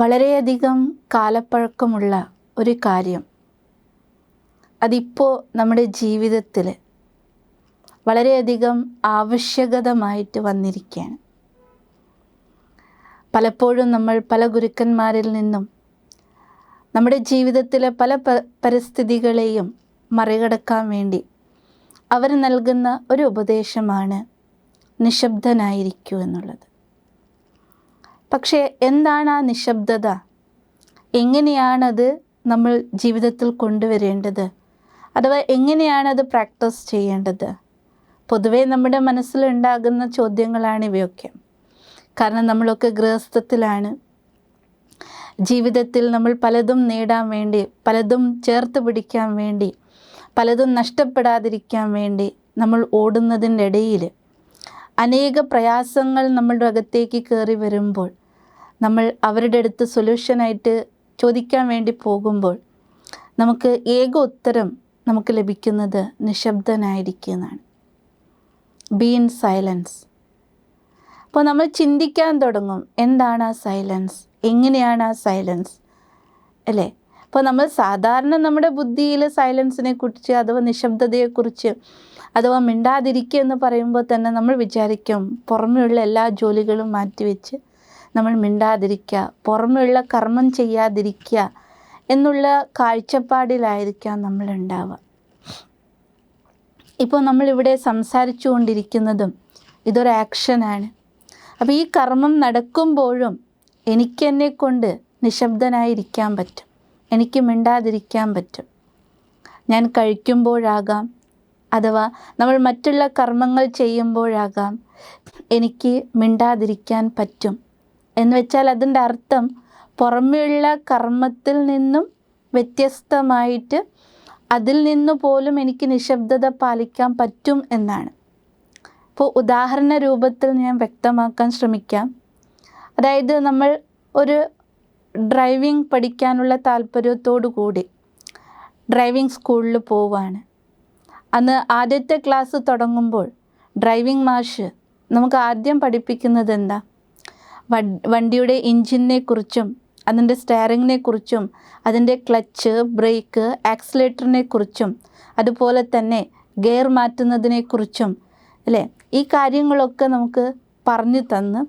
വളരെയധികം കാലപ്പഴക്കമുള്ള ഒരു കാര്യം. അതിപ്പോൾ നമ്മുടെ ജീവിതത്തിൽ വളരെയധികം ആവശ്യകതമായിട്ട് വന്നിരിക്കുകയാണ് പലപ്പോഴും നമ്മൾ പല ഗുരുക്കന്മാരിൽ നിന്നും നമ്മുടെ ജീവിതത്തിലെ പല പരിസ്ഥിതികളെയും മറികടക്കാൻ വേണ്ടി അവർ നൽകുന്ന ഒരു ഉപദേശമാണ് നിശബ്ദനായിരിക്കൂ എന്നുള്ളത്. പക്ഷേ എന്താണ് ആ നിശബ്ദത? എങ്ങനെയാണത് നമ്മൾ ജീവിതത്തിൽ കൊണ്ടുവരേണ്ടത്? അഥവാ എങ്ങനെയാണത് പ്രാക്ടീസ് ചെയ്യേണ്ടത്? പൊതുവേ നമ്മുടെ മനസ്സിലുണ്ടാകുന്ന ചോദ്യങ്ങളാണ് ഇവയൊക്കെ. കാരണം നമ്മളൊക്കെ ഗൃഹസ്ഥത്തിലാണ്. ജീവിതത്തിൽ നമ്മൾ പലതും നേടാൻ വേണ്ടി പലതും ചേർത്ത് പിടിക്കാൻ വേണ്ടി പലതും നഷ്ടപ്പെടാതിരിക്കാൻ വേണ്ടി നമ്മൾ ഓടുന്നതിന്റെ ഇടയിൽ അനേക പ്രയാസങ്ങൾ നമ്മളുടെ അകത്തേക്ക് കയറി വരുമ്പോൾ നമ്മൾ അവരുടെ അടുത്ത് സൊല്യൂഷനായിട്ട് ചോദിക്കാൻ വേണ്ടി പോകുമ്പോൾ നമുക്ക് ഏക ഉത്തരം നമുക്ക് ലഭിക്കുന്നത് നിശബ്ദനായിരിക്കുന്നതാണ് ബി ഇൻ സൈലൻസ് അപ്പോൾ നമ്മൾ ചിന്തിക്കാൻ തുടങ്ങും എന്താണ് ആ സൈലൻസ് എങ്ങനെയാണ് ആ സൈലൻസ് അല്ലേ? അപ്പോൾ നമ്മൾ സാധാരണ നമ്മുടെ ബുദ്ധിയിൽ സൈലൻസിനെ കുറിച്ച് അഥവാ നിശബ്ദതയെക്കുറിച്ച് അഥവാ മിണ്ടാതിരിക്കുക എന്ന് പറയുമ്പോൾ തന്നെ നമ്മൾ വിചാരിക്കും പുറമെയുള്ള എല്ലാ ജോലികളും മാറ്റിവെച്ച് നമ്മൾ മിണ്ടാതിരിക്കുക പുറമെയുള്ള കർമ്മം ചെയ്യാതിരിക്കുക എന്നുള്ള കാഴ്ചപ്പാടിലായിരിക്കാം നമ്മൾ ഉണ്ടാവുക ഇപ്പോൾ നമ്മളിവിടെ സംസാരിച്ചു കൊണ്ടിരിക്കുന്നതും ഇതൊരു ആക്ഷനാണ് അപ്പോൾ ഈ കർമ്മം നടക്കുമ്പോഴും എനിക്കെന്നെ കൊണ്ട് നിശബ്ദനായിരിക്കാൻ പറ്റും. എനിക്ക് മിണ്ടാതിരിക്കാൻ പറ്റും. ഞാൻ കഴിക്കുമ്പോഴാകാം അഥവാ നമ്മൾ മറ്റുള്ള കർമ്മങ്ങൾ ചെയ്യുമ്പോഴാകാം എനിക്ക് മിണ്ടാതിരിക്കാൻ പറ്റും. എന്ന് വെച്ചാൽ അതിന്റെ അർത്ഥം പുറമെയുള്ള കർമ്മത്തിൽ നിന്നും വ്യത്യസ്തമായിട്ട് അതിൽ നിന്ന് പോലും എനിക്ക് നിശബ്ദത പാലിക്കാൻ പറ്റും എന്നാണ്. ഇപ്പോൾ ഉദാഹരണ രൂപത്തിൽ ഞാൻ വ്യക്തമാക്കാൻ ശ്രമിക്കാം. അതായത് നമ്മൾ ഒരു ഡ്രൈവിംഗ് പഠിക്കാനുള്ള താല്പര്യത്തോടു കൂടി ഡ്രൈവിംഗ് സ്കൂളിൽ പോവാണ്. അന്ന് ആദ്യത്തെ ക്ലാസ് തുടങ്ങുമ്പോൾ ഡ്രൈവിംഗ് മാഷ് നമുക്ക് ആദ്യം പഠിപ്പിക്കുന്നത് എന്താ? വണ്ടിയുടെ എഞ്ചിനെ കുറിച്ചും അതിന്റെ സ്റ്റയറിങ്ങിനെ കുറിച്ചും അതിന്റെ ക്ലച്ച് ബ്രേക്ക് ആക്സിലേറ്ററിനെ കുറിച്ചും അതുപോലെ തന്നെ ഗെയർ മാറ്റുന്നതിനെ കുറിച്ചും അല്ലേ? ഈ കാര്യങ്ങളൊക്കെ നമുക്ക് പറഞ്ഞു തന്ന്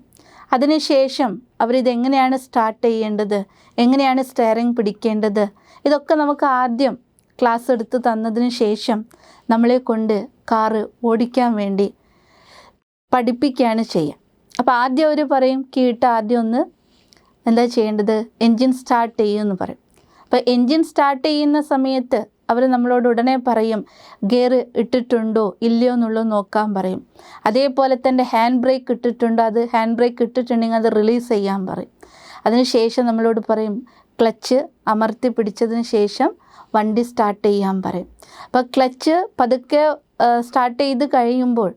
അതിനുശേഷം അവരിതെങ്ങനെയാണ് സ്റ്റാർട്ട് ചെയ്യേണ്ടത്? എങ്ങനെയാണ് സ്റ്റയറിങ് പിടിക്കേണ്ടത്? ഇതൊക്കെ നമുക്ക് ആദ്യം ക്ലാസ് എടുത്ത് തന്നതിന് ശേഷം നമ്മളെ കൊണ്ട് കാറ് ഓടിക്കാൻ വേണ്ടി പഠിപ്പിക്കുകയാണ് ചെയ്യുക. അപ്പോൾ ആദ്യം അവർ പറയും കീട്ട് ആദ്യം ഒന്ന് എന്താ ചെയ്യേണ്ടത്? എൻജിൻ സ്റ്റാർട്ട് ചെയ്യുമെന്ന് പറയും. അപ്പോൾ എൻജിൻ സ്റ്റാർട്ട് ചെയ്യുന്ന സമയത്ത് അവർ നമ്മളോട് ഉടനെ പറയും ഗിയർ ഇട്ടിട്ടുണ്ടോ? ഇല്ലയോ എന്നുള്ളത് നോക്കാൻ പറയും. അതേപോലെ തന്നെ ഹാൻഡ് ബ്രേക്ക് ഇട്ടിട്ടുണ്ടോ? അത് ഹാൻഡ് ബ്രേക്ക് ഇട്ടിട്ടുണ്ടെങ്കിൽ അത് റിലീസ് ചെയ്യാൻ പറയും. അതിനുശേഷം നമ്മളോട് പറയും ക്ലച്ച് അമർത്തി പിടിച്ചതിന് ശേഷം വണ്ടി സ്റ്റാർട്ട് ചെയ്യാൻ പറയും. അപ്പോൾ ക്ലച്ച് പതുക്കെ സ്റ്റാർട്ട് ചെയ്ത് കഴിയുമ്പോൾ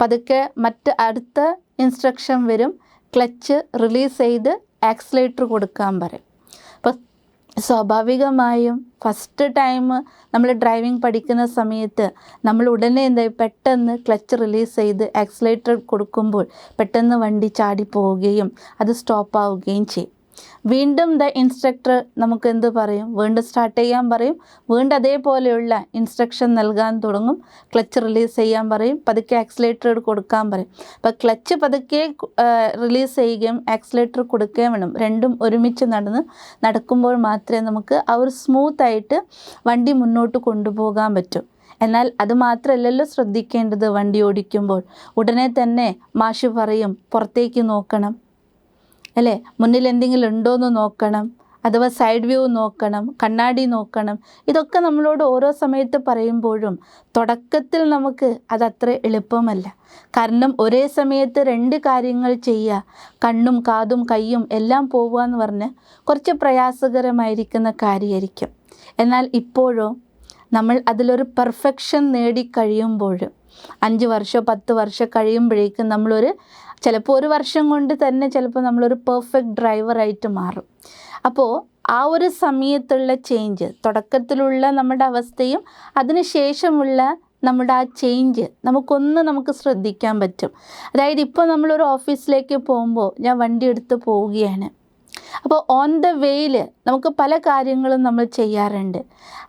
പതുക്കെ മറ്റ് അടുത്ത ഇൻസ്ട്രക്ഷൻ വരും. ക്ലച്ച് റിലീസ് ചെയ്ത് ആക്സിലേറ്റർ കൊടുക്കാൻ പറയും. അപ്പോൾ സ്വാഭാവികമായും ഫസ്റ്റ് ടൈം നമ്മൾ ഡ്രൈവിംഗ് പഠിക്കുന്ന സമയത്ത് നമ്മൾ ഉടനെ എന്താ പെട്ടെന്ന് ക്ലച്ച് റിലീസ് ചെയ്ത് ആക്സിലേറ്റർ കൊടുക്കുമ്പോൾ പെട്ടെന്ന് വണ്ടി ചാടി പോവുകയും അത് സ്റ്റോപ്പ് ആവുകയും ചെയ്യും. വീണ്ടും ദ ഇൻസ്ട്രക്ടർ നമുക്ക് എന്ത് പറയും? വീണ്ടും സ്റ്റാർട്ട് ചെയ്യാൻ പറയും. വീണ്ടും അതേപോലെയുള്ള ഇൻസ്ട്രക്ഷൻ നൽകാൻ തുടങ്ങും. ക്ലച്ച് റിലീസ് ചെയ്യാൻ പറയും. പതുക്കെ ആക്സിലേറ്റർ കൊടുക്കാൻ പറയും. അപ്പോൾ ക്ലച്ച് പതുക്കെ റിലീസ് ചെയ്യുകയും ആക്സിലേറ്റർ കൊടുക്കുകയും വേണം. രണ്ടും ഒരുമിച്ച് നടന്ന് നടക്കുമ്പോൾ മാത്രമേ നമുക്ക് ആ ഒരു സ്മൂത്തായിട്ട് വണ്ടി മുന്നോട്ട് കൊണ്ടുപോകാൻ പറ്റൂ. എന്നാൽ അത് മാത്രമല്ലല്ലോ ശ്രദ്ധിക്കേണ്ടത് വണ്ടി ഓടിക്കുമ്പോൾ. ഉടനെ തന്നെ മാഷ് പറയും പുറത്തേക്ക് നോക്കണം. അല്ലേ? മുന്നിൽ എന്തെങ്കിലും ഉണ്ടോ എന്ന് നോക്കണം. അഥവാ സൈഡ് വ്യൂ നോക്കണം കണ്ണാടി നോക്കണം. ഇതൊക്കെ നമ്മളോട് ഓരോ സമയത്ത് പറയുമ്പോഴും തുടക്കത്തിൽ നമുക്ക് അതത്ര എളുപ്പമല്ല. കാരണം ഒരേ സമയത്ത് രണ്ട് കാര്യങ്ങൾ ചെയ്യുക കണ്ണും കാതും കൈയും എല്ലാം പോവുക എന്ന് പറഞ്ഞ് കുറച്ച് പ്രയാസകരമായിരിക്കുന്ന കാര്യമായിരിക്കും എന്നാൽ ഇപ്പോഴോ നമ്മൾ അതിലൊരു പെർഫെക്ഷൻ നേടിക്കഴിയുമ്പോൾ അഞ്ച് വർഷം പത്ത് വർഷം കഴിയുമ്പോഴേക്കും നമ്മളൊരു ചിലപ്പോൾ ഒരു വർഷം കൊണ്ട് തന്നെ ചിലപ്പോൾ നമ്മളൊരു പെർഫെക്റ്റ് ഡ്രൈവറായിട്ട് മാറും. അപ്പോൾ ആ ഒരു സമയത്തുള്ള ചേഞ്ച് തുടക്കത്തിലുള്ള നമ്മുടെ അവസ്ഥയും അതിനുശേഷമുള്ള നമ്മുടെ ആ ചേഞ്ച് നമുക്കൊന്ന് നമുക്ക് ശ്രദ്ധിക്കാൻ പറ്റും. അതായത് ഇപ്പോൾ നമ്മളൊരു ഓഫീസിലേക്ക് പോകുമ്പോൾ ഞാൻ വണ്ടി എടുത്ത് പോവുകയാണ്. അപ്പോൾ ഓൺ ദ വേയിൽ നമുക്ക് പല കാര്യങ്ങളും നമ്മൾ ചെയ്യാറുണ്ട്.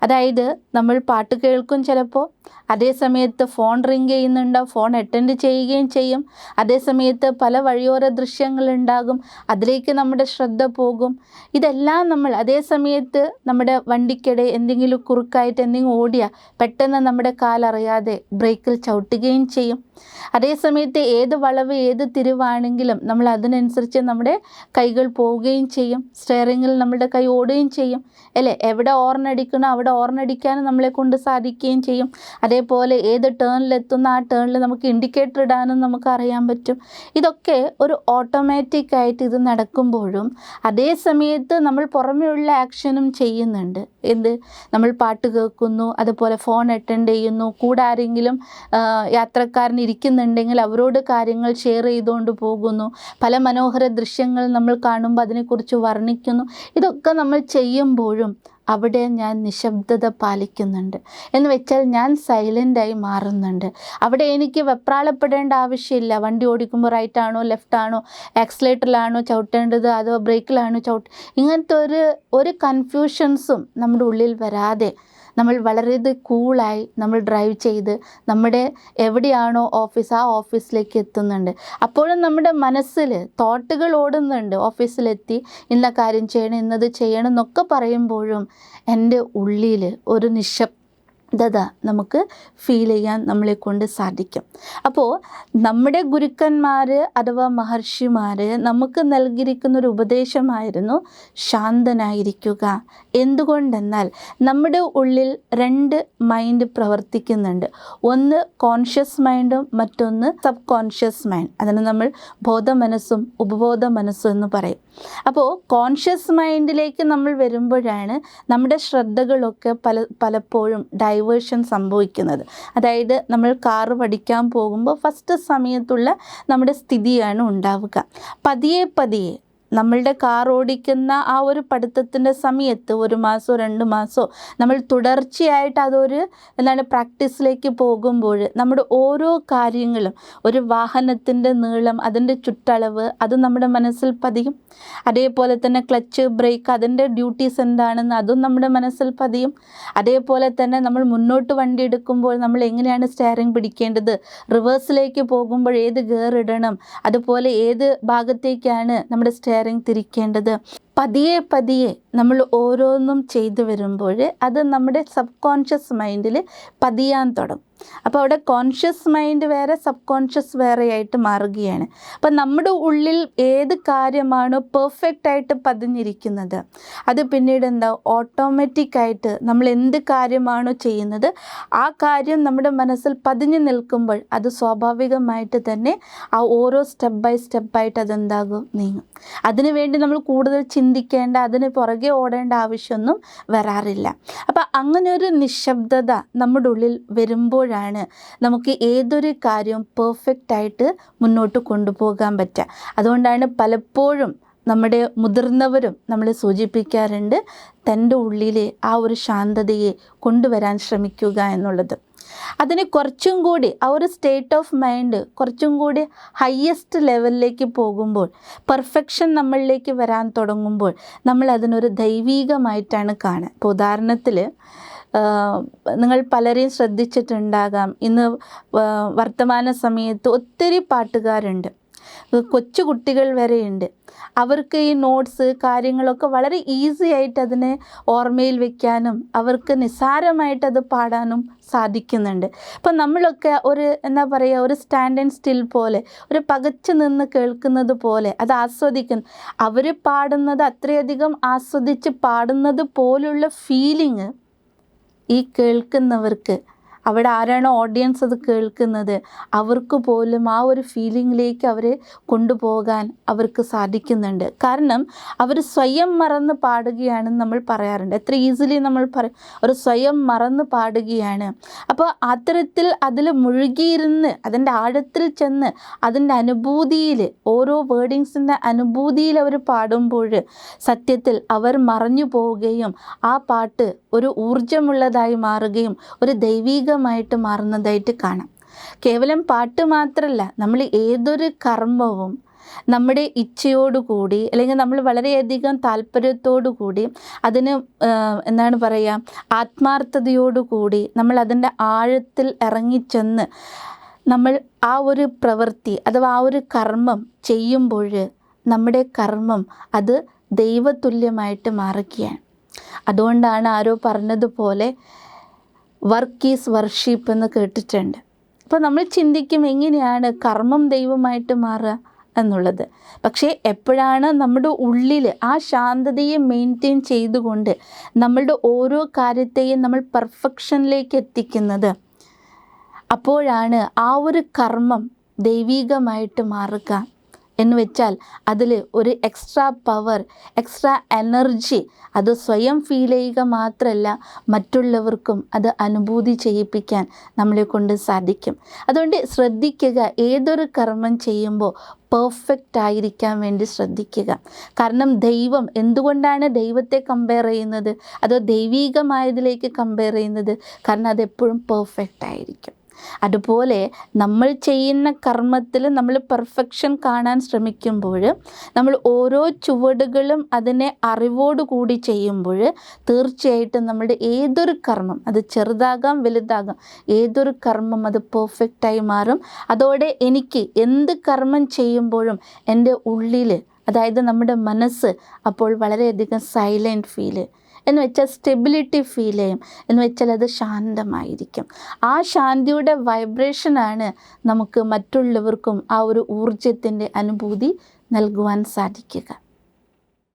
അതായത് നമ്മൾ പാട്ട് കേൾക്കും ചിലപ്പോൾ അതേ സമയത്ത് ഫോൺ റിങ് ചെയ്യുന്നുണ്ടോ ഫോൺ അറ്റൻഡ് ചെയ്യുകയും ചെയ്യും. അതേ സമയത്ത് പല വഴിയോര ദൃശ്യങ്ങളുണ്ടാകും അതിലേക്ക് നമ്മുടെ ശ്രദ്ധ പോകും. ഇതെല്ലാം നമ്മൾ അതേ സമയത്ത് നമ്മുടെ വണ്ടിക്കിടെ എന്തെങ്കിലും കുറുക്കായിട്ട് എന്തെങ്കിലും ഓടിയാൽ പെട്ടെന്ന് നമ്മുടെ കാലറിയാതെ ബ്രേക്കിൽ ചവിട്ടുകയും ചെയ്യും. അതേ സമയത്ത് ഏത് വളവ് ഏത് തിരിവാണെങ്കിലും നമ്മൾ അതിനനുസരിച്ച് നമ്മുടെ കൈകൾ പോവുകയും ചെയ്യും. സ്റ്റെയറിങ്ങിൽ നമ്മുടെ കൈ ഓടുകയും ചെയ്യും. അല്ലേ? എവിടെ ഓർണടിക്കണോ അവിടെ ഓർണടിക്കാനും നമ്മളെ കൊണ്ട് സാധിക്കുകയും ചെയ്യും. അതേപോലെ ഏത് ടേണിലെത്തുന്ന ആ ടേണിൽ നമുക്ക് ഇൻഡിക്കേറ്റർ ഇടാനും നമുക്ക് അറിയാൻ പറ്റും. ഇതൊക്കെ ഒരു ഓട്ടോമാറ്റിക് ആയിട്ട് ഇത് നടക്കുമ്പോഴും അതേ സമയത്ത് നമ്മൾ പുറമെയുള്ള ആക്ഷനും ചെയ്യുന്നുണ്ട്. എന്ത്? നമ്മൾ പാട്ട് കേൾക്കുന്നു അതുപോലെ ഫോൺ അറ്റൻഡ് ചെയ്യുന്നു. കൂടെ ആരെങ്കിലും യാത്രക്കാരൻ ഇരിക്കുന്നുണ്ടെങ്കിൽ അവരോട് കാര്യങ്ങൾ ഷെയർ ചെയ്തുകൊണ്ട് പോകുന്നു. പല മനോഹര ദൃശ്യങ്ങൾ നമ്മൾ കാണുമ്പോൾ അതിനെക്കുറിച്ച് വർണിക്കുന്നു. ഇതൊക്കെ നമ്മൾ ചെയ്യുമ്പോഴും അവിടെ ഞാൻ നിശബ്ദത പാലിക്കുന്നുണ്ട്. എന്ന് വെച്ചാൽ ഞാൻ സൈലന്റായി മാറുന്നുണ്ട്. അവിടെ എനിക്ക് വെപ്രാളപ്പെടേണ്ട ആവശ്യമില്ല. വണ്ടി ഓടിക്കുമ്പോൾ റൈറ്റ് ആണോ ലെഫ്റ്റ് ആണോ ആക്സിലേറ്ററിലാണോ ചവിട്ടേണ്ടത് അതോ ബ്രേക്കിലാണോ ചവിട്ട് ഇങ്ങനത്തെ ഒരു ഒരു കൺഫ്യൂഷൻസും നമ്മുടെ ഉള്ളിൽ വരാതെ നമ്മൾ വളരെ കൂളായി നമ്മൾ ഡ്രൈവ് ചെയ്ത് നമ്മുടെ എവിടെയാണോ ഓഫീസ് ആ ഓഫീസിലേക്ക് എത്തുന്നുണ്ട്. അപ്പോഴും നമ്മുടെ മനസ്സിൽ തോട്ടുകൾ ഓടുന്നുണ്ട്. ഓഫീസിലെത്തി ഇന്ന കാര്യം ചെയ്യണം ഇന്നത് ചെയ്യണം എന്നൊക്കെ പറയുമ്പോഴും എന്റെ ഉള്ളിൽ ഒരു നിശബ്ദത നമുക്ക് ഫീൽ ചെയ്യാൻ നമ്മളെ കൊണ്ട് സാധിക്കും. അപ്പോൾ നമ്മുടെ ഗുരുക്കന്മാർ അഥവാ മഹർഷിമാർ നമുക്ക് നൽകിയിരിക്കുന്ന ഒരു ഉപദേശമായിരുന്നു ശാന്തനായിരിക്കുക. എന്തുകൊണ്ടെന്നാൽ നമ്മുടെ ഉള്ളിൽ രണ്ട് മൈൻഡ് പ്രവർത്തിക്കുന്നുണ്ട്. ഒന്ന് കോൺഷ്യസ് മൈൻഡും മറ്റൊന്ന് സബ് കോൺഷ്യസ് മൈൻഡ് അതിന് നമ്മൾ ബോധ മനസ്സും ഉപബോധ മനസ്സും എന്ന് പറയും. അപ്പോൾ കോൺഷ്യസ് മൈൻഡിലേക്ക് നമ്മൾ വരുമ്പോഴാണ് നമ്മുടെ ശ്രദ്ധകളൊക്കെ പല പലപ്പോഴും ഡൈവേർഷൻ സംഭവിക്കുന്നത്. അതായത് നമ്മൾ കാറ് പഠിക്കാൻ പോകുമ്പോൾ ഫസ്റ്റ് സമയത്തുള്ള നമ്മുടെ സ്ഥിതിയാണ് ഉണ്ടാവുക. പതിയെ പതിയെ നമ്മളുടെ കാർ ഓടിക്കുന്ന ആ ഒരു പഠിത്തത്തിന്റെ സമയത്ത് ഒരു മാസമോ രണ്ട് മാസമോ നമ്മൾ തുടർച്ചയായിട്ട് അതൊരു എന്താണ് പ്രാക്ടീസിലേക്ക് പോകുമ്പോൾ നമ്മുടെ ഓരോ കാര്യങ്ങളും ഒരു വാഹനത്തിന്റെ നീളം അതിന്റെ ചുറ്റളവ് അത് നമ്മുടെ മനസ്സിൽ പതിയും. അതേപോലെ തന്നെ ക്ലച്ച് ബ്രേക്ക് അതിന്റെ ഡ്യൂട്ടീസ് എന്താണെന്ന് അതും നമ്മുടെ മനസ്സിൽ പതിയും. അതേപോലെ തന്നെ നമ്മൾ മുന്നോട്ട് വണ്ടി എടുക്കുമ്പോൾ നമ്മൾ എങ്ങനെയാണ് സ്റ്റയറിംഗ് പിടിക്കേണ്ടത്? റിവേഴ്സിലേക്ക് പോകുമ്പോൾ ഏത് ഗിയർ ഇടണം? അതുപോലെ ഏത് ഭാഗത്തേക്കാണ് നമ്മുടെ സ്റ്റെയറിംഗ് തിരിക്കേണ്ടത് പതിയെ പതിയെ നമ്മൾ ഓരോന്നും ചെയ്തു വരുമ്പോൾ അത് നമ്മുടെ സബ് കോൺഷ്യസ് മൈൻഡിൽ പതിയാൻ തുടങ്ങും. അപ്പോൾ അവിടെ കോൺഷ്യസ് മൈൻഡ് വേറെ സബ് കോൺഷ്യസ് വേറെ ആയിട്ട് മാറുകയാണ്. അപ്പം നമ്മുടെ ഉള്ളിൽ ഏത് കാര്യമാണോ പെർഫെക്റ്റ് ആയിട്ട് പതിഞ്ഞിരിക്കുന്നത് അത് പിന്നീട് എന്താ ഓട്ടോമാറ്റിക്കായിട്ട് നമ്മൾ എന്ത് കാര്യമാണോ ചെയ്യുന്നത് ആ കാര്യം നമ്മുടെ മനസ്സിൽ പതിഞ്ഞു നിൽക്കുമ്പോൾ അത് സ്വാഭാവികമായിട്ട് തന്നെ ആ ഓരോ സ്റ്റെപ്പ് ബൈ സ്റ്റെപ്പായിട്ട് അതെന്താകും നീങ്ങും. അതിനുവേണ്ടി നമ്മൾ കൂടുതൽ ചിന്തിക്കേണ്ട അതിന് പുറകെ ഓടേണ്ട ആവശ്യമൊന്നും വരാറില്ല. അപ്പം അങ്ങനെ ഒരു നിശബ്ദത നമ്മുടെ ഉള്ളിൽ വരുമ്പോഴാണ് നമുക്ക് ഏതൊരു കാര്യവും പെർഫെക്റ്റ് ആയിട്ട് മുന്നോട്ട് കൊണ്ടുപോകാൻ പറ്റുക. അതുകൊണ്ടാണ് പലപ്പോഴും നമ്മുടെ മുതിർന്നവരും നമ്മളെ സൂചിപ്പിക്കാറുണ്ട് തന്റെ ഉള്ളിലെ ആ ഒരു ശാന്തതയെ കൊണ്ടുവരാൻ ശ്രമിക്കുക എന്നുള്ളത്. അതിന് കുറച്ചും കൂടി ആ ഒരു സ്റ്റേറ്റ് ഓഫ് മൈൻഡ് കുറച്ചും കൂടി ഹയ്യസ്റ്റ് ലെവലിലേക്ക് പോകുമ്പോൾ പെർഫെക്ഷൻ നമ്മളിലേക്ക് വരാൻ തുടങ്ങുമ്പോൾ നമ്മൾ അതിനൊരു ദൈവീകമായിട്ടാണ് കാണുക. ഇപ്പോൾ ഉദാഹരണത്തിൽ നിങ്ങൾ പലരെയും ശ്രദ്ധിച്ചിട്ടുണ്ടാകാം. ഇന്ന് വർത്തമാന സമയത്ത് ഒത്തിരി പാട്ടുകാരുണ്ട്. കൊച്ചു കുട്ടികൾ വരെയുണ്ട്. അവർക്ക് ഈ നോട്ട്സ് കാര്യങ്ങളൊക്കെ വളരെ ഈസി ആയിട്ട് അതിനെ ഓർമ്മയിൽ വെക്കാനും അവർക്ക് നിസ്സാരമായിട്ട് അത് പാടാനും സാധിക്കുന്നുണ്ട്. അപ്പം നമ്മളൊക്കെ ഒരു എന്താ പറയുക ഒരു സ്റ്റാൻഡ് ആൻഡ് സ്റ്റിൽ പോലെ ഒരു പകച്ചു നിന്ന് കേൾക്കുന്നത് പോലെ അത് ആസ്വദിക്കുന്നു. അവർ പാടുന്നത് അത്രയധികം ആസ്വദിച്ച് പാടുന്നത് പോലുള്ള ഫീലിങ് ഈ കേൾക്കുന്നവർക്ക് അവിടെ ആരാണോ ഓഡിയൻസ് അത് കേൾക്കുന്നത് അവർക്ക് പോലും ആ ഒരു ഫീലിങ്ങിലേക്ക് അവരെ കൊണ്ടുപോകാൻ അവർക്ക് സാധിക്കുന്നുണ്ട്. കാരണം അവർ സ്വയം മറന്ന് പാടുകയാണെന്ന് നമ്മൾ പറയാറുണ്ട്. എത്ര ഈസിലി നമ്മൾ പറയും അവർ സ്വയം മറന്ന് പാടുകയാണ്. അപ്പോൾ അത്തരത്തിൽ അതിൽ മുഴുകിയിരുന്ന് അതിന്റെ ആഴത്തിൽ ചെന്ന് അതിന്റെ അനുഭൂതിയിൽ ഓരോ വേർഡിങ്സിന്റെ അനുഭൂതിയിൽ അവർ പാടുമ്പോൾ സത്യത്തിൽ അവർ മറഞ്ഞു പോവുകയും ആ പാട്ട് ഒരു ഊർജമുള്ളതായി മാറുകയും ഒരു ദൈവീകമായിട്ട് മാറുന്നതായിട്ട് കാണാം. കേവലം പാട്ട് മാത്രമല്ല നമ്മൾ ഏതൊരു കർമ്മവും നമ്മുടെ ഇച്ഛയോടുകൂടി അല്ലെങ്കിൽ നമ്മൾ വളരെയധികം താല്പര്യത്തോടു കൂടി അതിന് എന്താണ് പറയുക ആത്മാർത്ഥതയോടുകൂടി നമ്മൾ അതിന്റെ ആഴത്തിൽ ഇറങ്ങിച്ചെന്ന് നമ്മൾ ആ ഒരു പ്രവൃത്തി അഥവാ ആ ഒരു കർമ്മം ചെയ്യുമ്പോൾ നമ്മുടെ കർമ്മം അത് ദൈവതുല്യമായിട്ട് മാറുകയാണ്. അതുകൊണ്ടാണ് ആരോ പറഞ്ഞതുപോലെ വർക്ക് ഈസ് വർഷിപ്പ് എന്ന് കേട്ടിട്ടുണ്ട്. അപ്പോൾ നമ്മൾ ചിന്തിക്കും എങ്ങനെയാണ് കർമ്മം ദൈവമായിട്ട് മാറുക എന്നുള്ളത്. പക്ഷേ എപ്പോഴാണ് നമ്മുടെ ഉള്ളിൽ ആ ശാന്തതയെ മെയിന്റെയിൻ ചെയ്തുകൊണ്ട് നമ്മളുടെ ഓരോ കാര്യത്തെയും നമ്മൾ പെർഫെക്ഷനിലേക്ക് എത്തിക്കുന്നത്? അപ്പോഴാണ് ആ ഒരു കർമ്മം ദൈവീകമായിട്ട് മാറുക എന്ന് വെച്ചാൽ അതിൽ ഒരു എക്സ്ട്രാ പവർ എക്സ്ട്രാ എനർജി അത് സ്വയം ഫീൽ ചെയ്യുക മാത്രമല്ല മറ്റുള്ളവർക്കും അത് അനുഭൂതി ചെയ്യിപ്പിക്കാൻ നമ്മളെ കൊണ്ട് സാധിക്കും. അതുകൊണ്ട് ശ്രദ്ധിക്കുക ഏതൊരു കർമ്മം ചെയ്യുമ്പോൾ പെർഫെക്റ്റ് ആയിരിക്കാൻ വേണ്ടി ശ്രദ്ധിക്കുക. കാരണം ദൈവം എന്തുകൊണ്ടാണ് ദൈവത്തെ കമ്പയർ ചെയ്യുന്നത്? അതോ ദൈവീകമായതിലേക്ക് കമ്പയർ ചെയ്യുന്നത്? കാരണം അതെപ്പോഴും പെർഫെക്റ്റ് ആയിരിക്കും. അതുപോലെ നമ്മൾ ചെയ്യുന്ന കർമ്മത്തിൽ നമ്മൾ പെർഫെക്ഷൻ കാണാൻ ശ്രമിക്കുമ്പോൾ നമ്മൾ ഓരോ ചുവടുകളും അതിനെ അറിവോടുകൂടി ചെയ്യുമ്പോൾ തീർച്ചയായിട്ടും നമ്മുടെ ഏതൊരു കർമ്മം അത് ചെറുതാകാം വലുതാകാം ഏതൊരു കർമ്മം അത് പെർഫെക്റ്റായി മാറും. അതോടെ എനിക്ക് എന്ത് കർമ്മം ചെയ്യുമ്പോഴും എന്റെ ഉള്ളിൽ അതായത് നമ്മുടെ മനസ്സ് അപ്പോൾ വളരെയധികം സൈലന്റ് ഫീൽ എന്ന് വെച്ചാൽ സ്റ്റെബിലിറ്റി ഫീൽ ചെയ്യും. എന്ന് വെച്ചാൽ അത് ശാന്തമായിരിക്കും. ആ ശാന്തിയുടെ വൈബ്രേഷനാണ് നമുക്ക് മറ്റുള്ളവർക്കും ആ ഒരു ഊർജത്തിന്റെ അനുഭൂതി നൽകുവാൻ സാധിക്കുക.